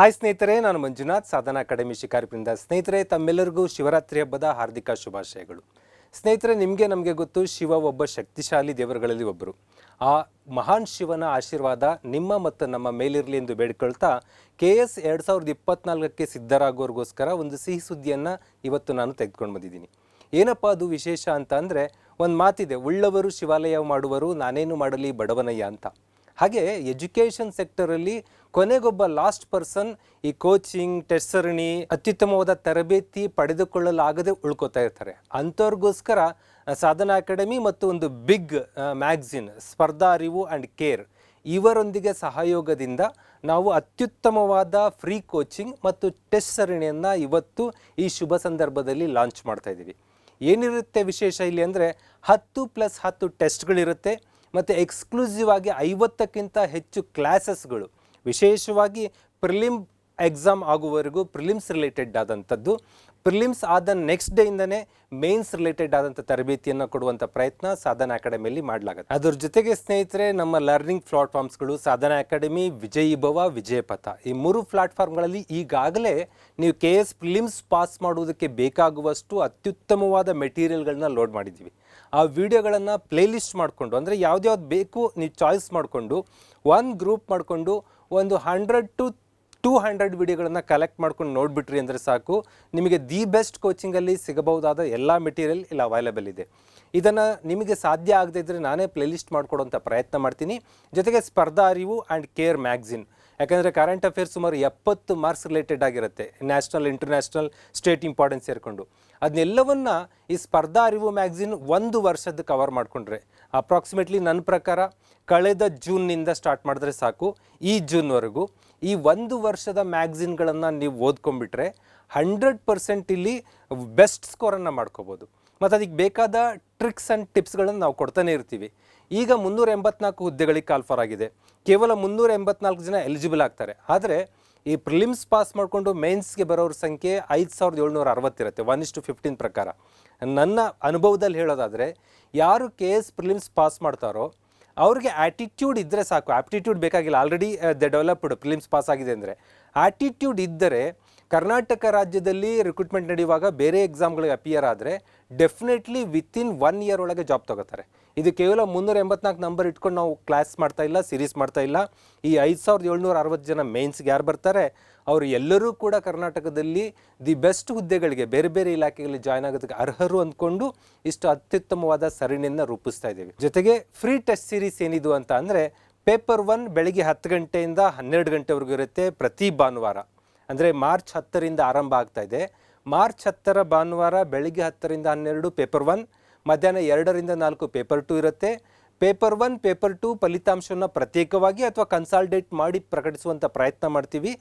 Hi ಸ್ನೇಹಿತರೆ. ನಾನು ಮಂಜುನಾಥ್, ಸಾಧನಾ academy ಶಿಕಾರಿಪುರದಿಂದ ಸ್ನೇಹಿತರೆ, ತಮ್ಮೆಲ್ಲರಿಗೂ ಶಿವರಾತ್ರಿ ಹಬ್ಬದ ಹಾರ್ದಿಕ ಶುಭಾಶಯಗಳು. ಸ್ನೇಹಿತರೆ, ನಿಮಗೆ ನಮಗೆ ಗೊತ್ತು, ಶಿವ ಒಬ್ಬ ಶಕ್ತಿಶಾಲಿ ದೇವರುಗಳಲ್ಲಿ ಒಬ್ಬರು ಆ ಮಹಾನ್ ಶಿವನ ಆಶೀರ್ವಾದ ನಿಮ್ಮ ಮತ್ತು ನಮ್ಮ ಮೇಲಿರಲಿ ಎಂದು ಬೇಡಿಕೊಳ್ತಾ ಕೆ ಎಸ್ ಎರಡು ಸಾವಿರದ ಇಪ್ಪತ್ನಾಲ್ಕಕ್ಕೆ ಸಿದ್ಧರಾಗೋರಿಗೋಸ್ಕರ ಒಂದು ಸಿಹಿ ಸುದ್ದಿಯನ್ನು ಇವತ್ತು ನಾನು ತೆಗೆದುಕೊಂಡು ಬಂದಿದ್ದೀನಿ. ಏನಪ್ಪ ಅದು ವಿಶೇಷ ಅಂತ ಅಂದರೆ, ಒಂದು ಮಾತಿದೆ, ಉಳ್ಳವರು ಶಿವಾಲಯ ಮಾಡುವರು, ನಾನೇನು ಮಾಡಲಿ ಬಡವನಯ್ಯ ಅಂತ. ಹಾಗೆ ಎಜುಕೇಷನ್ ಸೆಕ್ಟರಲ್ಲಿ ಕೊನೆಗೊಬ್ಬ ಲಾಸ್ಟ್ ಪರ್ಸನ್ ಈ ಕೋಚಿಂಗ್ ಟೆಸ್ಟ್ ಸರಣಿ ಅತ್ಯುತ್ತಮವಾದ ತರಬೇತಿ ಪಡೆದುಕೊಳ್ಳಲಾಗದೆ ಉಳ್ಕೋತಾ ಇರ್ತಾರೆ. ಅಂಥವ್ರಿಗೋಸ್ಕರ ಸಾಧನ ಅಕಾಡೆಮಿ ಮತ್ತು ಒಂದು ಬಿಗ್ ಮ್ಯಾಗ್ಝಿನ್, ಸ್ಪರ್ಧಾ ಅರಿವು ಆ್ಯಂಡ್ ಕೇರ್ ಇವರೊಂದಿಗೆ ಸಹಯೋಗದಿಂದ ನಾವು ಅತ್ಯುತ್ತಮವಾದ ಫ್ರೀ ಕೋಚಿಂಗ್ ಮತ್ತು ಟೆಸ್ಟ್ ಸರಣಿಯನ್ನು ಇವತ್ತು ಈ ಶುಭ ಸಂದರ್ಭದಲ್ಲಿ ಲಾಂಚ್ ಮಾಡ್ತಾ ಇದ್ದೀವಿ. ಏನಿರುತ್ತೆ ವಿಶೇಷ ಇಲ್ಲಿ ಅಂದರೆ ಹತ್ತು ಪ್ಲಸ್ ಹತ್ತು ಟೆಸ್ಟ್ಗಳಿರುತ್ತೆ. ಮತ್ತು ಎಕ್ಸ್ಕ್ಲೂಸಿವ್ ಆಗಿ ಐವತ್ತಕ್ಕಿಂತ ಹೆಚ್ಚು ಕ್ಲಾಸಸ್ಗಳು, ವಿಶೇಷವಾಗಿ ಪ್ರಿಲಿಮ್ ಎಕ್ಸಾಮ್ ಆಗುವವರೆಗೂ ಪ್ರಿಲಿಮ್ಸ್ ರಿಲೇಟೆಡ್ ಆದಂಥದ್ದು. ಪ್ರಿಲಿಮ್ಸ್ ಆದ ನೆಕ್ಸ್ಟ್ ಡೇಯಿಂದನೇ ಮೇನ್ಸ್ ರಿಲೇಟೆಡ್ ಆದಂಥ ತರಬೇತಿಯನ್ನು ಕೊಡುವಂಥ ಪ್ರಯತ್ನ ಸಾಧನ ಅಕಾಡೆಮಿಯಲ್ಲಿ ಮಾಡಲಾಗುತ್ತೆ. ಅದ್ರ ಜೊತೆಗೆ ಸ್ನೇಹಿತರೆ, ನಮ್ಮ ಲರ್ನಿಂಗ್ ಪ್ಲಾಟ್ಫಾರ್ಮ್ಸ್ಗಳು ಸಾಧನ ಅಕಾಡೆಮಿ ವಿಜಯಿಭವ ವಿಜಯಪಥ ಈ ಮೂರು ಪ್ಲಾಟ್ಫಾರ್ಮ್ಗಳಲ್ಲಿ ಈಗಾಗಲೇ ನೀವು ಕೆ ಎಸ್ ಪ್ರಿಲಿಮ್ಸ್ ಪಾಸ್ ಮಾಡುವುದಕ್ಕೆ ಬೇಕಾಗುವಷ್ಟು ಅತ್ಯುತ್ತಮವಾದ ಮೆಟೀರಿಯಲ್ಗಳನ್ನ ಲೋಡ್ ಮಾಡಿದ್ದೀವಿ. ಆ ವಿಡಿಯೋಗಳನ್ನು ಪ್ಲೇಲಿಸ್ಟ್ ಮಾಡಿಕೊಂಡು, ಅಂದರೆ ಯಾವ್ದ್ಯಾವ್ದು ಬೇಕು ನೀವು ಚಾಯ್ಸ್ ಮಾಡಿಕೊಂಡು, ಒಂದು ಗ್ರೂಪ್ ಮಾಡಿಕೊಂಡು, ಒಂದು ಹಂಡ್ರೆಡ್ ಟು ಟೂ ಹಂಡ್ರೆಡ್ ವಿಡಿಯೋಗಳನ್ನು ಕಲೆಕ್ಟ್ ಮಾಡ್ಕೊಂಡು ನೋಡಿಬಿಟ್ರಿ ಅಂದರೆ ಸಾಕು. ನಿಮಗೆ ದಿ ಬೆಸ್ಟ್ ಕೋಚಿಂಗಲ್ಲಿ ಸಿಗಬಹುದಾದ ಎಲ್ಲ ಮೆಟೀರಿಯಲ್ ಇಲ್ಲಿ ಅವೈಲೇಬಲ್ ಇದೆ. ಇದನ್ನು ನಿಮಗೆ ಸಾಧ್ಯ ಆಗದೇ ಇದ್ದರೆ ನಾನೇ ಪ್ಲೇಲಿಸ್ಟ್ ಮಾಡಿಕೊಡುವಂಥ ಪ್ರಯತ್ನ ಮಾಡ್ತೀನಿ. ಜೊತೆಗೆ ಸ್ಪರ್ಧಾ ಅರಿವು ಆ್ಯಂಡ್ ಕೇರ್ ಮ್ಯಾಗ್ಝಿನ್. ಯಾಕಂದರೆ ಕರೆಂಟ್ ಅಫೇರ್ಸ್ ಸುಮಾರು ಎಪ್ಪತ್ತು ಮಾರ್ಕ್ಸ್ ರಿಲೇಟೆಡ್ ಆಗಿರುತ್ತೆ ನ್ಯಾಷನಲ್ ಇಂಟರ್ನ್ಯಾಷನಲ್ ಸ್ಟೇಟ್ ಇಂಪಾರ್ಟೆನ್ಸ್ ಸೇರಿಕೊಂಡು. ಅದನ್ನೆಲ್ಲವನ್ನ ಈ ಸ್ಪರ್ಧಾ ಅರಿವು ಮ್ಯಾಗ್ಝಿನ್ ಒಂದು ವರ್ಷದ ಕವರ್ ಮಾಡಿಕೊಂಡ್ರೆ. ಅಪ್ರಾಕ್ಸಿಮೇಟ್ಲಿ ನನ್ನ ಪ್ರಕಾರ ಕಳೆದ ಜೂನ್ನಿಂದ ಸ್ಟಾರ್ಟ್ ಮಾಡಿದ್ರೆ ಸಾಕು. ಈ ಜೂನ್ವರೆಗೂ ಈ ಒಂದು ವರ್ಷದ ಮ್ಯಾಗ್ಝಿನ್ಗಳನ್ನು ನೀವು ಓದ್ಕೊಂಡ್ಬಿಟ್ರೆ ಹಂಡ್ರೆಡ್ ಪರ್ಸೆಂಟ್ ಇಲ್ಲಿ ಬೆಸ್ಟ್ ಸ್ಕೋರನ್ನು ಮಾಡ್ಕೋಬೋದು. ಮತ್ತು ಅದಕ್ಕೆ ಬೇಕಾದ ಟ್ರಿಕ್ಸ್ ಆ್ಯಂಡ್ ಟಿಪ್ಸ್ಗಳನ್ನು ನಾವು ಕೊಡ್ತಾನೆ ಇರ್ತೀವಿ. ಈಗ ಮುನ್ನೂರ ಎಂಬತ್ನಾಲ್ಕು ಹುದ್ದೆಗಳಿಗೆ ಕಾಲ್ಫರ್ ಆಗಿದೆ. ಕೇವಲ ಮುನ್ನೂರ ಎಂಬತ್ನಾಲ್ಕು ಜನ ಎಲಿಜಿಬಲ್ ಆಗ್ತಾರೆ. ಆದರೆ ಈ ಪ್ರಿಲಿಮ್ಸ್ ಪಾಸ್ ಮಾಡಿಕೊಂಡು ಮೇನ್ಸ್ಗೆ ಬರೋರ ಸಂಖ್ಯೆ ಐದು ಸಾವಿರದ ಏಳ್ನೂರ ಅರವತ್ತಿರುತ್ತೆ ಒನ್ ಇಷ್ಟು ಫಿಫ್ಟೀನ್ ಪ್ರಕಾರ. ನನ್ನ ಅನುಭವದಲ್ಲಿ ಹೇಳೋದಾದರೆ, ಯಾರು ಕೆ ಎಸ್ ಪ್ರಿಲಿಮ್ಸ್ ಪಾಸ್ ಮಾಡ್ತಾರೋ, ಅವ್ರಿಗೆ ಆ್ಯಟಿಟ್ಯೂಡ್ ಇದ್ದರೆ ಸಾಕು. ಆ್ಯಪ್ಟಿಟ್ಯೂಡ್ ಬೇಕಾಗಿಲ್ಲ. Already the developed prelims pass ಆಗಿದೆ ಅಂದರೆ. ಆ್ಯಟಿಟ್ಯೂಡ್ ಇದ್ದರೆ ಕರ್ನಾಟಕ ರಾಜ್ಯದಲ್ಲಿ ರಿಕ್ರೂಟ್ಮೆಂಟ್ ನಡೆಯುವಾಗ ಬೇರೆ ಎಕ್ಸಾಮ್ಗಳಿಗೆ ಅಪಿಯರ್ ಆದರೆ ಡೆಫಿನೆಟ್ಲಿ ವಿತಿನ್ ಒನ್ ಇಯರ್ ಒಳಗೆ ಜಾಬ್ ತಗೋತಾರೆ. ಇದು ಕೇವಲ ಮುನ್ನೂರ ಎಂಬತ್ನಾಲ್ಕು ನಂಬರ್ ಇಟ್ಕೊಂಡು ನಾವು ಕ್ಲಾಸ್ ಮಾಡ್ತಾ ಇಲ್ಲ ಸೀರೀಸ್ ಮಾಡ್ತಾ ಇಲ್ಲ. ಈ ಐದು ಸಾವಿರದ ಏಳ್ನೂರ ಅರವತ್ತು ಜನ ಮೇನ್ಸ್ಗೆ ಯಾರು ಬರ್ತಾರೆ? ಅವರು ಎಲ್ಲರೂ ಕೂಡ ಕರ್ನಾಟಕದಲ್ಲಿ ದಿ ಬೆಸ್ಟ್ ಹುದ್ದೆಗಳಿಗೆ, ಬೇರೆ ಬೇರೆ ಇಲಾಖೆಗಳಲ್ಲಿ ಜಾಯ್ನ್ ಆಗೋದಕ್ಕೆ ಅರ್ಹರು ಅಂದ್ಕೊಂಡು ಇಷ್ಟು ಅತ್ಯುತ್ತಮವಾದ ಸರಣಿಯನ್ನು ರೂಪಿಸ್ತಾ ಇದ್ದೀವಿ. ಜೊತೆಗೆ ಫ್ರೀ ಟೆಸ್ಟ್ ಸೀರೀಸ್ ಏನಿದು ಅಂತ ಅಂದರೆ ಪೇಪರ್ ಒನ್ ಬೆಳಗ್ಗೆ ಹತ್ತು ಗಂಟೆಯಿಂದ ಹನ್ನೆರಡು ಗಂಟೆವರೆಗೂ ಇರುತ್ತೆ ಪ್ರತಿ ಭಾನುವಾರ. ಅಂದರೆ ಮಾರ್ಚ್ ಹತ್ತರಿಂದ ಆರಂಭ ಆಗ್ತಾ ಇದೆ. ಮಾರ್ಚ್ ಹತ್ತರ ಭಾನುವಾರ ಬೆಳಗ್ಗೆ ಹತ್ತರಿಂದ ಹನ್ನೆರಡು ಪೇಪರ್ ಒನ್ ಮಧ್ಯಾಹ್ನ ಎರಡರಿಂದ ನಾಲ್ಕು ಪೇಪರ್ ಟು ಇರುತ್ತೆ. ಪೇಪರ್ ಒನ್, ಪೇಪರ್ ಟು ಫಲಿತಾಂಶವನ್ನು ಪ್ರತ್ಯೇಕವಾಗಿ ಅಥವಾ ಕನ್ಸಾಲ್ಡೇಟ್ ಮಾಡಿ ಪ್ರಕಟಿಸುವಂಥ ಪ್ರಯತ್ನ ಮಾಡ್ತೀವಿ.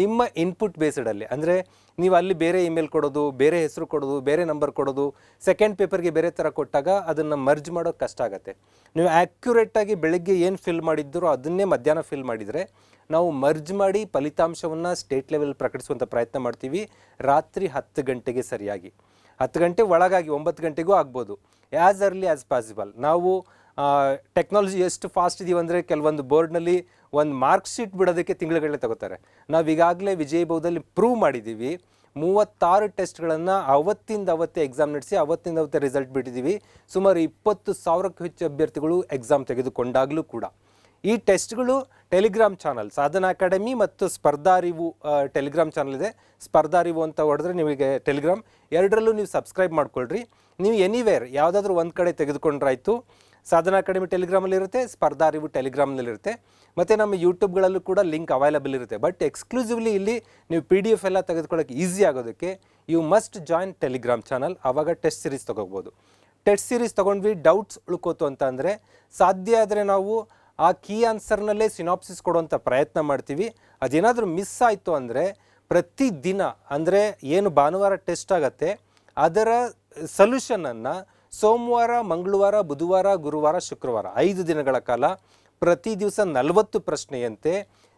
ನಿಮ್ಮ ಇನ್ಪುಟ್ ಬೇಸ್ಡಲ್ಲಿ ಅಂದರೆ ನೀವು ಅಲ್ಲಿ ಬೇರೆ ಇಮೇಲ್ ಕೊಡೋದು, ಬೇರೆ ಹೆಸರು ಕೊಡೋದು, ಬೇರೆ ನಂಬರ್ ಕೊಡೋದು ಸೆಕೆಂಡ್ ಪೇಪರ್ಗೆ ಬೇರೆ ಥರ ಕೊಟ್ಟಾಗ ಅದನ್ನು ಮರ್ಜ್ ಮಾಡೋದು ಕಷ್ಟ ಆಗುತ್ತೆ. ನೀವು ಆ್ಯಕ್ಯುರೇಟಾಗಿ ಬೆಳಗ್ಗೆ ಏನು ಫಿಲ್ ಮಾಡಿದ್ದರೂ ಅದನ್ನೇ ಮಧ್ಯಾಹ್ನ ಫಿಲ್ ಮಾಡಿದರೆ ನಾವು ಮರ್ಜ್ ಮಾಡಿ ಫಲಿತಾಂಶವನ್ನು ಸ್ಟೇಟ್ ಲೆವೆಲ್ ಪ್ರಕಟಿಸುವಂಥ ಪ್ರಯತ್ನ ಮಾಡ್ತೀವಿ. ರಾತ್ರಿ ಹತ್ತು ಗಂಟೆಗೆ ಸರಿಯಾಗಿ. ಹತ್ತು ಗಂಟೆ ಒಳಗಾಗಿ ಒಂಬತ್ತು ಗಂಟೆಗೂ ಆಗ್ಬೋದು. ಆ್ಯಸ್ ಅರ್ಲಿ ಆ್ಯಸ್ ಪಾಸಿಬಲ್ ನಾವು ಟೆಕ್ನಾಲಜಿ ಎಷ್ಟು ಫಾಸ್ಟ್ ಇದೀವಿ ಅಂದರೆ ಕೆಲವೊಂದು ಬೋರ್ಡ್ನಲ್ಲಿ ಒಂದು ಮಾರ್ಕ್ ಶೀಟ್ ಬಿಡೋದಕ್ಕೆ ತಿಂಗಳುಗಳೇ ತಗೋತಾರೆ. ನಾವು ಈಗಾಗಲೇ ವಿಜಯಭವದಲ್ಲಿ ಪ್ರೂವ್ ಮಾಡಿದ್ದೀವಿ ಮೂವತ್ತಾರು ಟೆಸ್ಟ್ಗಳನ್ನು ಅವತ್ತಿಂದ ಅವತ್ತೇ ಎಕ್ಸಾಮ್ ನಡೆಸಿ ಅವತ್ತಿಂದ ಅವತ್ತೇ ರಿಸಲ್ಟ್ ಬಿಟ್ಟಿದ್ದೀವಿ ಸುಮಾರು ಇಪ್ಪತ್ತು ಸಾವಿರಕ್ಕೂ ಹೆಚ್ಚು ಅಭ್ಯರ್ಥಿಗಳು ಎಕ್ಸಾಮ್ ತೆಗೆದುಕೊಂಡಾಗಲೂ ಕೂಡ. ಈ ಟೆಸ್ಟ್ಗಳು ಟೆಲಿಗ್ರಾಮ್ ಚಾನಲ್, ಸಾಧನ ಅಕಾಡೆಮಿ ಮತ್ತು ಸ್ಪರ್ಧಾ ಅರಿವು ಟೆಲಿಗ್ರಾಮ್ ಚಾನಲ್ ಇದೆ. ಸ್ಪರ್ಧಾ ಅರಿವು ಅಂತ ಹೊಡೆದ್ರೆ ನಿಮಗೆ ಟೆಲಿಗ್ರಾಮ್. ಎರಡರಲ್ಲೂ ನೀವು ಸಬ್ಸ್ಕ್ರೈಬ್ ಮಾಡ್ಕೊಳ್ರಿ. ನೀವು ಎನಿವೇರ್ ಯಾವುದಾದ್ರೂ ಒಂದು ಕಡೆ ತೆಗೆದುಕೊಂಡ್ರಾಯ್ತು, ಸಾಧನ ಅಕಾಡೆಮಿ ಟೆಲಿಗ್ರಾಮಲ್ಲಿರುತ್ತೆ ಸ್ಪರ್ಧಾ ಅರಿವು ಟೆಲಿಗ್ರಾಮ್ನಲ್ಲಿ ಇರುತ್ತೆ. ಮತ್ತು ನಮ್ಮ ಯೂಟ್ಯೂಬ್ಗಳಲ್ಲೂ ಕೂಡ ಲಿಂಕ್ ಅವೈಲಬಲ್ ಇರುತ್ತೆ. ಬಟ್ ಎಕ್ಸ್ಕ್ಲೂಸಿವ್ಲಿ ಇಲ್ಲಿ ನೀವು ಪಿ ಡಿ ಎಫ್ ಎಲ್ಲ ತೆಗೆದುಕೊಳ್ಳೋಕೆ ಈಸಿ ಆಗೋದಕ್ಕೆ you must join Telegram channel. ಆವಾಗ ಟೆಸ್ಟ್ ಸೀರೀಸ್ ತೊಗೋಬೋದು. ಟೆಸ್ಟ್ ಸೀರೀಸ್ ತೊಗೊಂಡ್ವಿ ಡೌಟ್ಸ್ ಉಳ್ಕೋತು ಅಂತ ಅಂದರೆ ಸಾಧ್ಯ ಆದರೆ ನಾವು ಆ ಕೀ ಆನ್ಸರ್ನಲ್ಲೇ ಸಿನಾಪ್ಸಿಸ್ ಕೊಡುವಂಥ ಪ್ರಯತ್ನ ಮಾಡ್ತೀವಿ. ಅದೇನಾದರೂ ಮಿಸ್ ಆಯಿತು ಅಂದರೆ ಪ್ರತಿ ದಿನ ಅಂದರೆ ಏನು ಭಾನುವಾರ ಟೆಸ್ಟ್ ಆಗತ್ತೆ, ಅದರ ಸೊಲ್ಯೂಷನನ್ನು ಸೋಮವಾರ, ಮಂಗಳವಾರ, ಬುಧವಾರ, ಗುರುವಾರ, ಶುಕ್ರವಾರ, ಐದು ದಿನಗಳ ಕಾಲ ಪ್ರತಿ ದಿವಸ ನಲವತ್ತು ಪ್ರಶ್ನೆಯಂತೆ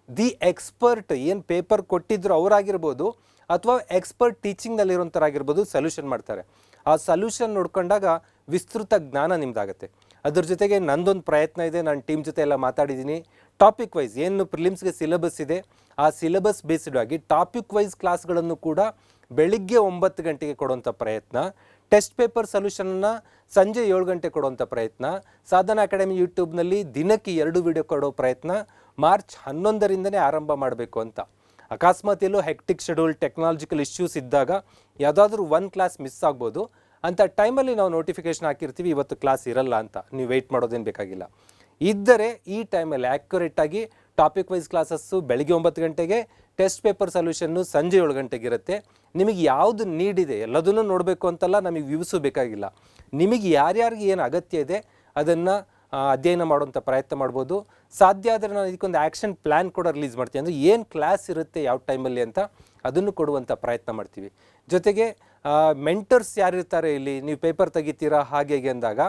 ದಿ ಎಕ್ಸ್ಪರ್ಟ್ ಏನು ಪೇಪರ್ ಕೊಟ್ಟಿದ್ರು ಅವರಾಗಿರ್ಬೋದು ಅಥವಾ ಎಕ್ಸ್ಪರ್ಟ್ ಟೀಚಿಂಗ್ನಲ್ಲಿರೋಂಥರಾಗಿರ್ಬೋದು ಸೊಲ್ಯೂಷನ್ ಮಾಡ್ತಾರೆ. ಆ ಸೊಲ್ಯೂಷನ್ ನೋಡ್ಕೊಂಡಾಗ ವಿಸ್ತೃತ ಜ್ಞಾನ ನಿಮ್ದಾಗತ್ತೆ. ಅದ್ರ ಜೊತೆಗೆ ನಂದೊಂದು ಪ್ರಯತ್ನ ಇದೆ, ನಾನು ಟೀಮ್ ಜೊತೆ ಎಲ್ಲ ಮಾತಾಡಿದ್ದೀನಿ. ಟಾಪಿಕ್ ವೈಸ್ ಏನು ಪ್ರಿಲಿಮ್ಸ್ಗೆ ಸಿಲೆಬಸ್ ಇದೆ, ಆ ಸಿಲೆಬಸ್ ಬೇಸ್ಡ್ ಆಗಿ ಟಾಪಿಕ್ ವೈಸ್ ಕ್ಲಾಸ್ಗಳನ್ನು ಕೂಡ ಬೆಳಿಗ್ಗೆ ಒಂಬತ್ತು ಗಂಟೆಗೆ ಕೊಡುವಂಥ ಪ್ರಯತ್ನ ಟೆಸ್ಟ್ ಪೇಪರ್ ಸೊಲ್ಯೂಷನನ್ನು ಸಂಜೆ ಏಳು ಗಂಟೆ ಕೊಡುವಂಥ ಪ್ರಯತ್ನ, ಸಾಧನ ಅಕಾಡೆಮಿ ಯೂಟ್ಯೂಬ್ನಲ್ಲಿ ದಿನಕ್ಕೆ ಎರಡು ವಿಡಿಯೋ ಕೊಡೋ ಪ್ರಯತ್ನ, ಮಾರ್ಚ್ ಹನ್ನೊಂದರಿಂದನೇ ಆರಂಭ ಮಾಡಬೇಕು ಅಂತ. ಅಕಸ್ಮಾತ್ ಎಲ್ಲೋ ಹೆಕ್ಟಿಕ್ ಶೆಡ್ಯೂಲ್ ಟೆಕ್ನಾಲಜಿಕಲ್ ಇಶ್ಯೂಸ್ ಇದ್ದಾಗ ಯಾವುದಾದ್ರೂ ಒನ್ ಕ್ಲಾಸ್ ಮಿಸ್ ಆಗ್ಬೋದು. ಅಂಥ ಟೈಮಲ್ಲಿ ನಾವು ನೋಟಿಫಿಕೇಶನ್ ಹಾಕಿರ್ತೀವಿ, ಇವತ್ತು ಕ್ಲಾಸ್ ಇರಲ್ಲ ಅಂತ. ನೀವು ವೆಯ್ಟ್ ಮಾಡೋದೇನು ಬೇಕಾಗಿಲ್ಲ. ಇದ್ದರೆ ಈ ಟೈಮಲ್ಲಿ ಆ್ಯಕ್ಯುರೇಟಾಗಿ ಟಾಪಿಕ್ ವೈಸ್ ಕ್ಲಾಸಸ್ಸು ಬೆಳಗ್ಗೆ ಒಂಬತ್ತು ಗಂಟೆಗೆ ಟೆಸ್ಟ್ ಪೇಪರ್ ಸಲ್ಯೂಷನ್ನು ಸಂಜೆ ಏಳು ಗಂಟೆಗೆ ಇರುತ್ತೆ. ನಿಮಗೆ ಯಾವುದು ನೀಡಿದೆ ಎಲ್ಲದನ್ನು ನೋಡಬೇಕು ಅಂತಲ್ಲ ನಮಗೆ ವ್ಯೂಸು ಬೇಕಾಗಿಲ್ಲ. ನಿಮಗೆ ಯಾರ್ಯಾರಿಗೆ ಏನು ಅಗತ್ಯ ಇದೆ, ಅದನ್ನು ಅಧ್ಯಯನ ಮಾಡುವಂಥ ಪ್ರಯತ್ನ ಮಾಡ್ಬೋದು. ಸಾಧ್ಯ ಆದರೆ ನಾನು ಇದಕ್ಕೊಂದು ಆ್ಯಕ್ಷನ್ ಪ್ಲ್ಯಾನ್ ಕೂಡ ರಿಲೀಸ್ ಮಾಡ್ತೀನಿ. ಅಂದರೆ ಏನು ಕ್ಲಾಸ್ ಇರುತ್ತೆ, ಯಾವ ಟೈಮಲ್ಲಿ ಅಂತ ಅದನ್ನು ಕೊಡುವಂಥ ಪ್ರಯತ್ನ ಮಾಡ್ತೀವಿ. ಜೊತೆಗೆ ಮೆಂಟರ್ಸ್ ಯಾರಿರ್ತಾರೆ ಇಲ್ಲಿ? ನೀವು ಪೇಪರ್ ತೆಗಿತೀರಾ? ಹಾಗೆ ಹೇಗೆ ಅಂದಾಗ,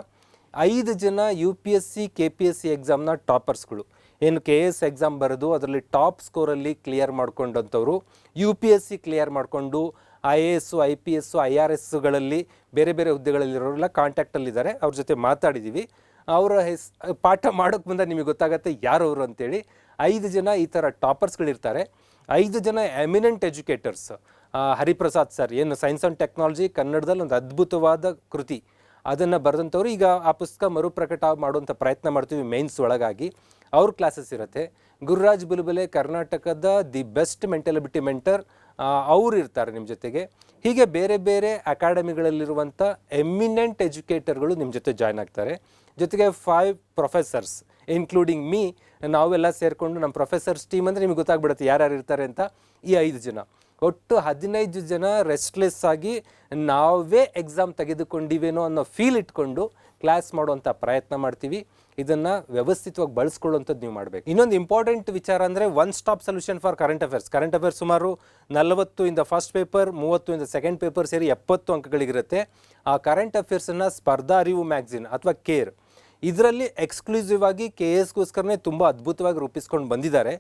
ಐದು ಜನ U P S C K P S C ಎಕ್ಸಾಮ್ನ ಟಾಪರ್ಸ್ಗಳು ಏನು ಕೆ ಎಸ್ ಎಕ್ಸಾಮ್ ಬರೆದು ಅದರಲ್ಲಿ ಟಾಪ್ ಸ್ಕೋರಲ್ಲಿ clear ಮಾಡ್ಕೊಂಡಂಥವ್ರು U P S C clear ಮಾಡಿಕೊಂಡು I A S I P S I R ಎಸ್ಗಳಲ್ಲಿ ಬೇರೆ ಬೇರೆ ಹುದ್ದೆಗಳಲ್ಲಿರೋರೆಲ್ಲ ಕಾಂಟ್ಯಾಕ್ಟಲ್ಲಿದ್ದಾರೆ ಅವ್ರ ಜೊತೆ ಮಾತಾಡಿದ್ದೀವಿ ಅವರ ಹೆಸ್, ಪಾಠ ಮಾಡೋಕ್ಕೆ ಬಂದಾಗ ನಿಮಗೆ ಗೊತ್ತಾಗತ್ತೆ ಯಾರು ಅವರು ಅಂತೇಳಿ. ಐದು ಜನ ಈ ಥರ ಟಾಪರ್ಸ್ಗಳಿರ್ತಾರೆ. ಐದು ಜನ ಎಮಿನೆಂಟ್ ಎಜುಕೇಟರ್ಸ್. ಹರಿಪ್ರಸಾದ್ ಸರ್, ಏನು ಸೈನ್ಸ್ ಆ್ಯಂಡ್ ಟೆಕ್ನಾಲಜಿ ಕನ್ನಡದಲ್ಲಿ ಒಂದು ಅದ್ಭುತವಾದ ಕೃತಿ. ಅದನ್ನು ಬರೆದಂಥವ್ರು ಈಗ ಆ ಪುಸ್ತಕ ಮರುಪ್ರಕಟ ಮಾಡುವಂಥ ಪ್ರಯತ್ನ ಮಾಡ್ತೀವಿ ಮೇನ್ಸ್ ಒಳಗಾಗಿ. ಅವ್ರ ಕ್ಲಾಸಸ್ ಇರುತ್ತೆ. ಗುರುರಾಜ್ ಬುಲ್ಬುಲೆ ಕರ್ನಾಟಕದ ದಿ ಬೆಸ್ಟ್ ಮೆಂಟಲಿಬಿಟಿ ಮೆಂಟರ್. ಅವರು ಇರ್ತಾರೆ ನಿಮ್ಮ ಜೊತೆಗೆ. ಹೀಗೆ ಬೇರೆ ಬೇರೆ ಅಕಾಡೆಮಿಗಳಲ್ಲಿರುವಂಥ ಎಮಿನೆಂಟ್ ಎಜುಕೇಟರ್ಗಳು ನಿಮ್ಮ ಜೊತೆ ಜಾಯ್ನ್ ಆಗ್ತಾರೆ. ಜೊತೆಗೆ ಫೈವ್ ಪ್ರೊಫೆಸರ್ಸ್ ಇನ್ಕ್ಲೂಡಿಂಗ್ ಮೀ ನಾವೆಲ್ಲ ಸೇರಿಕೊಂಡು ನಮ್ಮ ಪ್ರೊಫೆಸರ್ಸ್ ಟೀಮ್ ಅಂದರೆ ನಿಮಗೆ ಗೊತ್ತಾಗ್ಬಿಡುತ್ತೆ ಯಾರ್ಯಾರು ಇರ್ತಾರೆ ಅಂತ ಈ ಐದು ಜನ. ಒಟ್ಟು ಹದಿನೈದು ಜನ ರೆಸ್ಟ್ಲೆಸ್ ಆಗಿ ನಾವೇ ಎಕ್ಸಾಮ್ ತೆಗೆದುಕೊಂಡಿವೇನೋ ಅನ್ನೋ ಫೀಲ್ ಇಟ್ಕೊಂಡು ಕ್ಲಾಸ್ ಮಾಡುವಂಥ ಪ್ರಯತ್ನ ಮಾಡ್ತೀವಿ. ಇದನ್ನು ವ್ಯವಸ್ಥಿತವಾಗಿ ಬಳಸ್ಕೊಳ್ಳುವಂಥದ್ದು ನೀವು ಮಾಡಬೇಕು. ಇನ್ನೊಂದು ಇಂಪಾರ್ಟೆಂಟ್ ವಿಚಾರ ಅಂದರೆ one stop solution for current affairs current affairs ಸುಮಾರು ನಲವತ್ತು ಇಂದ ಫಸ್ಟ್ ಪೇಪರ್ ಮೂವತ್ತು ಇಂದ ಸೆಕೆಂಡ್ ಪೇಪರ್ ಸೇರಿ ಎಪ್ಪತ್ತು ಅಂಕಗಳಿಗಿರುತ್ತೆ ಆ ಕರೆಂಟ್ ಅಫೇರ್ಸನ್ನು ಸ್ಪರ್ಧಾ ಅರಿವು ಮ್ಯಾಗ್ಝಿನ್ ಅಥವಾ ಕೇರ್ ಇದರಲ್ಲಿ ಎಕ್ಸ್ಕ್ಲೂಸಿವ್ ಆಗಿ ಕೆ ಎಸ್ಗೋಸ್ಕರನೇ ತುಂಬ ಅದ್ಭುತವಾಗಿ ರೂಪಿಸ್ಕೊಂಡು ಬಂದಿದ್ದಾರೆ.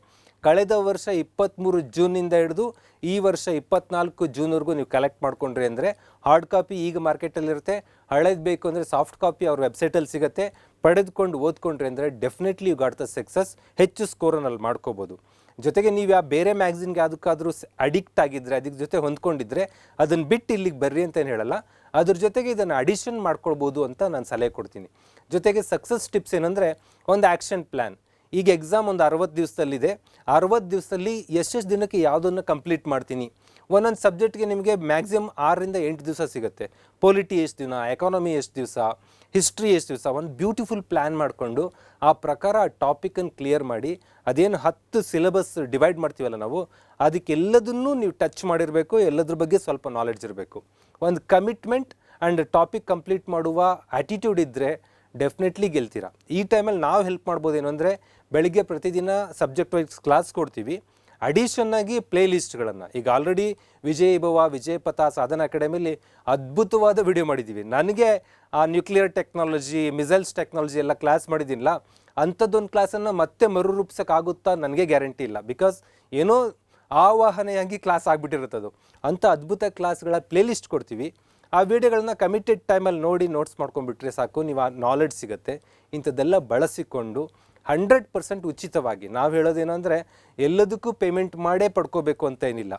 ಕಳೆದ ವರ್ಷ ಇಪ್ಪತ್ತ್ಮೂರು ಜೂನಿಂದ ಹಿಡಿದು ಈ ವರ್ಷ ಇಪ್ಪತ್ನಾಲ್ಕು ಜೂನ್ವರೆಗೂ ನೀವು ಕಲೆಕ್ಟ್ ಮಾಡ್ಕೊಂಡ್ರಿ ಅಂದರೆ ಹಾರ್ಡ್ ಕಾಪಿ ಈಗ ಮಾರ್ಕೆಟಲ್ಲಿರುತ್ತೆ ಹಳೇದು ಬೇಕು ಅಂದರೆ ಸಾಫ್ಟ್ ಕಾಪಿ ಅವ್ರ ವೆಬ್ಸೈಟಲ್ಲಿ ಸಿಗುತ್ತೆ. ಪಡೆದುಕೊಂಡು ಓದ್ಕೊಂಡ್ರಿ ಅಂದರೆ definitely you got the success ಹೆಚ್ಚು ಸ್ಕೋರನ್ನು ಅಲ್ಲಿ ಮಾಡ್ಕೋಬೋದು. ಜೊತೆಗೆ ನೀವು ಯಾವ ಬೇರೆ ಮ್ಯಾಗ್ಝಿನ್ಗೆ ಯಾವುದಕ್ಕಾದ್ರೂ ಅಡಿಕ್ಟ್ ಆಗಿದ್ದರೆ ಅದಕ್ಕೆ ಜೊತೆ ಹೊಂದ್ಕೊಂಡಿದ್ರೆ ಅದನ್ನು ಬಿಟ್ಟು ಇಲ್ಲಿಗೆ ಬರ್ರಿ ಅಂತ ಏನು ಹೇಳಲ್ಲ. ಅದ್ರ ಜೊತೆಗೆ ಇದನ್ನು ಅಡಿಷನ್ ಮಾಡ್ಕೊಳ್ಬೋದು ಅಂತ ನಾನು ಸಲಹೆ ಕೊಡ್ತೀನಿ. ಜೊತೆಗೆ ಸಕ್ಸಸ್ ಟಿಪ್ಸ್ ಏನಂದರೆ ಒಂದು ಆ್ಯಕ್ಷನ್ ಪ್ಲ್ಯಾನ್ ಈಗ ಎಕ್ಸಾಮ್ ಒಂದು ಅರವತ್ತು ದಿವಸದಲ್ಲಿದೆ. ಅರವತ್ತು ದಿವಸದಲ್ಲಿ ಎಷ್ಟೆಷ್ಟು ದಿನಕ್ಕೆ ಯಾವುದನ್ನು ಕಂಪ್ಲೀಟ್ ಮಾಡ್ತೀನಿ? ಒಂದೊಂದು ಸಬ್ಜೆಕ್ಟ್ಗೆ ನಿಮಗೆ ಮ್ಯಾಕ್ಸಿಮಮ್ ಆರರಿಂದ ಎಂಟು ದಿವಸ ಸಿಗುತ್ತೆ. ಪೊಲಿಟಿ ಎಷ್ಟು ದಿನ? ಎಕಾನಮಿ ಎಷ್ಟು ದಿವಸ? ಹಿಸ್ಟ್ರಿ ಎಷ್ಟು ದಿವಸ? ಒಂದು ಬ್ಯೂಟಿಫುಲ್ ಪ್ಲ್ಯಾನ್ ಮಾಡಿಕೊಂಡು ಆ ಪ್ರಕಾರ ಆ ಟಾಪಿಕನ್ನು ಕ್ಲಿಯರ್ ಮಾಡಿ, ಅದೇನು ಹತ್ತು ಸಿಲೆಬಸ್ ಡಿವೈಡ್ ಮಾಡ್ತೀವಲ್ಲ ನಾವು, ಅದಕ್ಕೆಲ್ಲದನ್ನೂ ನೀವು ಟಚ್ ಮಾಡಿರಬೇಕು, ಎಲ್ಲದ್ರ ಬಗ್ಗೆ ಸ್ವಲ್ಪ ನಾಲೆಡ್ಜ್ ಇರಬೇಕು. ಒಂದು ಕಮಿಟ್ಮೆಂಟ್ ಆ್ಯಂಡ್ ಟಾಪಿಕ್ ಕಂಪ್ಲೀಟ್ ಮಾಡುವ ಆ್ಯಟಿಟ್ಯೂಡ್ ಇದ್ದರೆ ಡೆಫಿನೆಟ್ಲಿ ಗೆಲ್ತೀರಾ. ಈ ಟೈಮಲ್ಲಿ ನಾವು ಹೆಲ್ಪ್ ಮಾಡ್ಬೋದು ಅಂದರೆ, ಬೆಳಿಗ್ಗೆ ಪ್ರತಿದಿನ ಸಬ್ಜೆಕ್ಟ್ ವೈಸ್ ಕ್ಲಾಸ್ ಕೊಡ್ತೀವಿ. ಅಡಿಷನ್ ಆಗಿ ಪ್ಲೇ ಲಿಸ್ಟ್ಗಳನ್ನು ಈಗ ಆಲ್ರೆಡಿ ವಿಜಯ್ ಭವ, ವಿಜಯ್ ಪಥ ಸಾಧನ ಅಕಾಡೆಮಿಲಿ ಅದ್ಭುತವಾದ ವಿಡಿಯೋ ಮಾಡಿದ್ದೀವಿ ನನಗೆ ಆ ನ್ಯೂಕ್ಲಿಯರ್ ಟೆಕ್ನಾಲಜಿ ಮಿಸೈಲ್ಸ್ ಟೆಕ್ನಾಲಜಿ ಎಲ್ಲ ಕ್ಲಾಸ್ ಮಾಡಿದ್ದೀನಿಲ್ಲ ಅಂಥದ್ದೊಂದು ಕ್ಲಾಸನ್ನು ಮತ್ತೆ ಮರುರೂಪಿಸೋಕ್ಕಾಗುತ್ತಾ ನನಗೆ ಗ್ಯಾರಂಟಿ ಇಲ್ಲ. ಬಿಕಾಸ್ ಏನೋ ಆವಾಹನೆಯಾಗಿ ಕ್ಲಾಸ್ ಆಗಿಬಿಟ್ಟಿರುತ್ತದು ಅಂಥ ಅದ್ಭುತ ಕ್ಲಾಸ್ಗಳ ಪ್ಲೇ ಲಿಸ್ಟ್ ಕೊಡ್ತೀವಿ. ಆ ವಿಡಿಯೋಗಳನ್ನ ಕಮಿಟೆಡ್ ಟೈಮಲ್ಲಿ ನೋಡಿ ನೋಟ್ಸ್ ಮಾಡ್ಕೊಂಡ್ಬಿಟ್ರೆ ಸಾಕು, ನೀವು ಆ ನಾಲೆಡ್ಜ್ ಸಿಗುತ್ತೆ. ಇಂಥದ್ದೆಲ್ಲ ಬಳಸಿಕೊಂಡು ಹಂಡ್ರೆಡ್ ಪರ್ಸೆಂಟ್ ಉಚಿತವಾಗಿ. ನಾವು ಹೇಳೋದೇನೆಂದರೆ, ಎಲ್ಲದಕ್ಕೂ ಪೇಮೆಂಟ್ ಮಾಡೇ ಪಡ್ಕೋಬೇಕು ಅಂತ ಏನಿಲ್ಲ.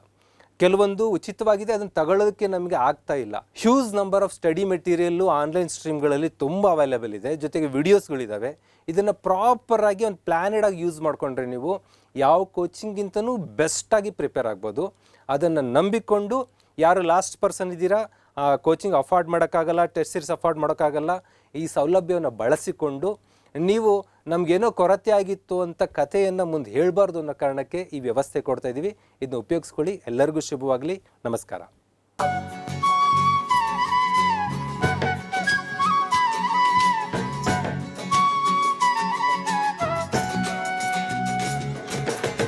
ಕೆಲವೊಂದು ಉಚಿತವಾಗಿದೆ, ಅದನ್ನು ತಗೊಳ್ಳೋದಕ್ಕೆ ನಮಗೆ ಆಗ್ತಾ ಇಲ್ಲ. Huge number of study material online ಸ್ಟ್ರೀಮ್ಗಳಲ್ಲಿ ತುಂಬ ಅವೈಲೇಬಲ್ ಇದೆ. ಜೊತೆಗೆ ವಿಡಿಯೋಸ್ಗಳಿದ್ದಾವೆ ಇದನ್ನು ಪ್ರಾಪರಾಗಿ ಒಂದು ಪ್ಲ್ಯಾನೆಡ್ ಆಗಿ ಯೂಸ್ ಮಾಡಿಕೊಂಡ್ರೆ ನೀವು ಯಾವ ಕೋಚಿಂಗಿಂತನೂ ಬೆಸ್ಟಾಗಿ ಪ್ರಿಪೇರ್ ಆಗ್ಬೋದು. ಅದನ್ನು ನಂಬಿಕೊಂಡು ಯಾರು ಲಾಸ್ಟ್ ಪರ್ಸನ್ ಇದ್ದೀರಾ ಕೋಚಿಂಗ್ ಅಫೋರ್ಡ್ ಮಾಡೋಕ್ಕಾಗಲ್ಲ ಟೆಸ್ಟ್ ಸೀರೀಸ್ ಅಫೋರ್ಡ್ ಮಾಡೋಕ್ಕಾಗಲ್ಲ, ಈ ಸೌಲಭ್ಯವನ್ನು ಬಳಸಿಕೊಂಡು ನೀವು ನಮಗೇನೋ ಕೊರತೆ ಆಗಿತ್ತು ಅಂತ ಕಥೆಯನ್ನು ಮುಂದೆ ಹೇಳಬಾರ್ದು ಅನ್ನೋ ಕಾರಣಕ್ಕೆ ಈ ವ್ಯವಸ್ಥೆ ಕೊಡ್ತಾ ಇದ್ದೀವಿ ಇದನ್ನ ಉಪಯೋಗಿಸ್ಕೊಳ್ಳಿ. ಎಲ್ಲರಿಗೂ ಶುಭವಾಗಲಿ. ನಮಸ್ಕಾರ.